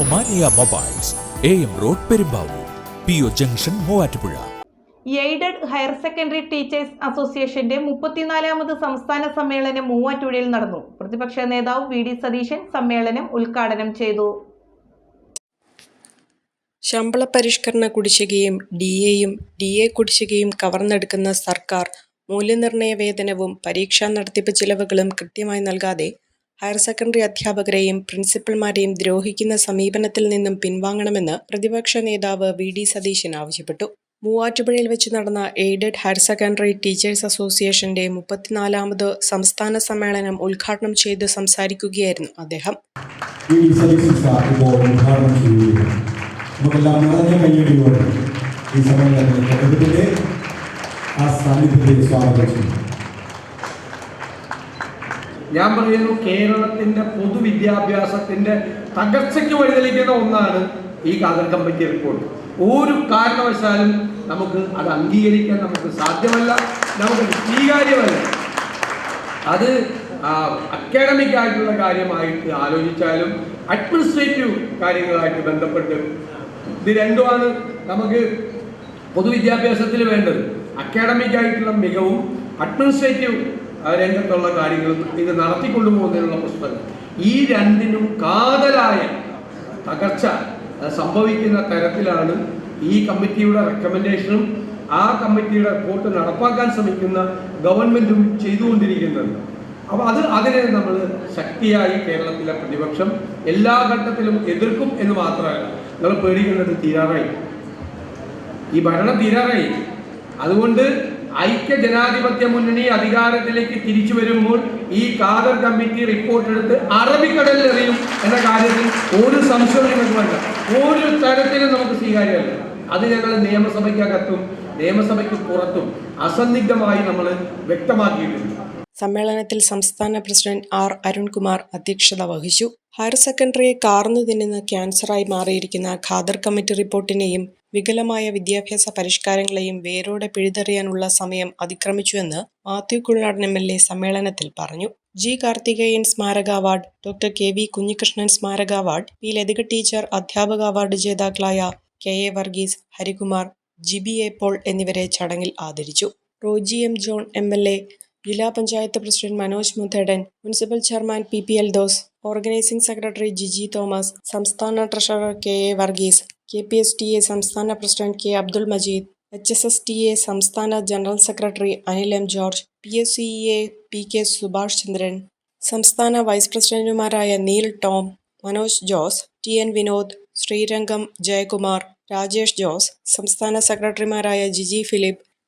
Omania mobiles A M road Perumbavoor P O junction Muvattupuzha. Aided higher secondary teachers അസോസിയേഷന്റെ മുപ്പത്തിനാലാമത് സംസ്ഥാന സമ്മേളനം മൂവാറ്റുപുഴയിൽ നടന്നു. പ്രതിപക്ഷ നേതാവ് വി ഡി സതീശൻ സമ്മേളനം ഉദ്ഘാടനം ചെയ്തു. ശമ്പള പരിഷ്കരണ കുടിശ്ശികയും ഡി എയും ഡി എ കുടിശ്ശികയും കവർന്നെടുക്കുന്ന സർക്കാർ മൂല്യനിർണയ വേതനവും പരീക്ഷാ നടത്തിപ്പ് ചിലവുകളും കൃത്യമായി നൽകാതെ ഹയർ സെക്കൻഡറി അധ്യാപകരെയും പ്രിൻസിപ്പൽമാരെയും ദ്രോഹിക്കുന്ന സമീപനത്തിൽ നിന്നും പിൻവാങ്ങണമെന്ന് പ്രതിപക്ഷ നേതാവ് വി ഡി സതീശൻ ആവശ്യപ്പെട്ടു. മൂവാറ്റുപുഴയിൽ വെച്ച് നടന്ന എയ്ഡഡ് ഹയർ സെക്കൻഡറി ടീച്ചേഴ്സ് അസോസിയേഷന്റെ മുപ്പത്തിനാലാമത് സംസ്ഥാന സമ്മേളനം ഉദ്ഘാടനം ചെയ്ത് സംസാരിക്കുകയായിരുന്നു അദ്ദേഹം. ഈ സാന്നിധ്യത്തെ സ്വാഗതം ചെയ്യുന്നു. ഞാൻ പറയുന്നു കേരളത്തിന്റെ പൊതുവിദ്യാഭ്യാസത്തിന്റെ തകർച്ചയ്ക്ക് വഴിതെളിക്കുന്ന ഒന്നാണ് ഈ കാതൽ കമ്മിറ്റി റിപ്പോർട്ട് ഒരു കാരണവശാലും നമുക്ക് അത് അംഗീകരിക്കാൻ നമുക്ക് സാധ്യമല്ല നമുക്ക് സ്വീകാര്യമല്ല. അത് അക്കാഡമിക് ആയിട്ടുള്ള കാര്യമായിട്ട് ആലോചിച്ചാലും അഡ്മിനിസ്ട്രേറ്റീവ് കാര്യങ്ങളായിട്ട് ബന്ധപ്പെട്ട് ഇത് രണ്ടുമാണ് നമുക്ക് പൊതുവിദ്യാഭ്യാസത്തിൽ വേണ്ടത്. അക്കാഡമിക് ആയിട്ടുള്ള മികവും അഡ്മിനിസ്ട്രേറ്റീവ് രംഗത്തുള്ള കാര്യങ്ങളും ഇത് നടത്തിക്കൊണ്ടുപോകുന്നതിനുള്ള പുസ്തകം ഈ രണ്ടിനും കാതലായ തകർച്ച സംഭവിക്കുന്ന തരത്തിലാണ് ഈ കമ്മിറ്റിയുടെ റെക്കമെൻഡേഷനും ആ കമ്മിറ്റിയുടെ റിപ്പോർട്ട് നടപ്പാക്കാൻ ശ്രമിക്കുന്ന ഗവൺമെന്റും ചെയ്തുകൊണ്ടിരിക്കുന്നത്. അപ്പോൾ അത് അതിനെ നമ്മൾ ശക്തിയായി കേരളത്തിലെ പ്രതിപക്ഷം എല്ലാ ഘട്ടത്തിലും എതിർക്കും എന്ന് മാത്രമല്ല നിങ്ങൾ പേടിക്കേണ്ടത് തീരാറായി. ഈ ഭരണം തീരാറായി. അതുകൊണ്ട് ഐക്യ ജനാധിപത്യ മുന്നണി അധികാരത്തിലേക്ക് തിരിച്ചു വരുമ്പോൾ ഈ കാദർ കമ്മിറ്റി റിപ്പോർട്ട് എടുത്ത് അറബിക്കടലിൽ എറിയും എന്ന കാര്യത്തിൽ ഒരു സംശയവും നിങ്ങൾക്ക് ഒരു തരത്തിലും നമുക്ക് സ്വീകാര്യമല്ല. അത് ഞങ്ങൾ നിയമസഭയ്ക്കകത്തും നിയമസഭയ്ക്ക് പുറത്തും അസന്നിഗ്ധമായി നമ്മൾ വ്യക്തമാക്കിയിട്ടുണ്ട്. സമ്മേളനത്തിൽ സംസ്ഥാന പ്രസിഡന്റ് ആർ അരുൺകുമാർ അധ്യക്ഷത വഹിച്ചു. ഹയർ സെക്കൻഡറിയെ കാർന്നു തിന്നുന്ന ക്യാൻസറായി മാറിയിരിക്കുന്ന ഖാദർ കമ്മിറ്റി റിപ്പോർട്ടിനെയും വികലമായ വിദ്യാഭ്യാസ പരിഷ്കാരങ്ങളെയും വേരോടെ പിഴുതെറിയാനുള്ള സമയം അതിക്രമിച്ചുവെന്ന് Mathew Kuzhalnadan M L A സമ്മേളനത്തിൽ പറഞ്ഞു. ജി കാർത്തികേയൻ സ്മാരക award doctor K V Kunhikrishnan സ്മാരക അവാർഡ് പി ലതിക ടീച്ചർ അധ്യാപക അവാർഡ് ജേതാക്കളായ K A Varghese Harikumar G B A Paul എന്നിവരെ ചടങ്ങിൽ ആദരിച്ചു. Roji M John M L A ജില്ലാ panchayat president Manoj Muthedan municipal chairman P P Eldhose organising secretary Jiji Thomas സംസ്ഥാന treasurer K A Varghese K P S T A സംസ്ഥാന president K Abdul Majeed H S S T A സംസ്ഥാന general secretary Anil M George P S C A P K Subhash Chandran സംസ്ഥാന vice പ്രസിഡന്റുമാരായ Neil Tom Manoj Jose T N Vinod Srirangam Jayakumar Rajesh Jose സംസ്ഥാന സെക്രട്ടറിമാരായ Jiji Philip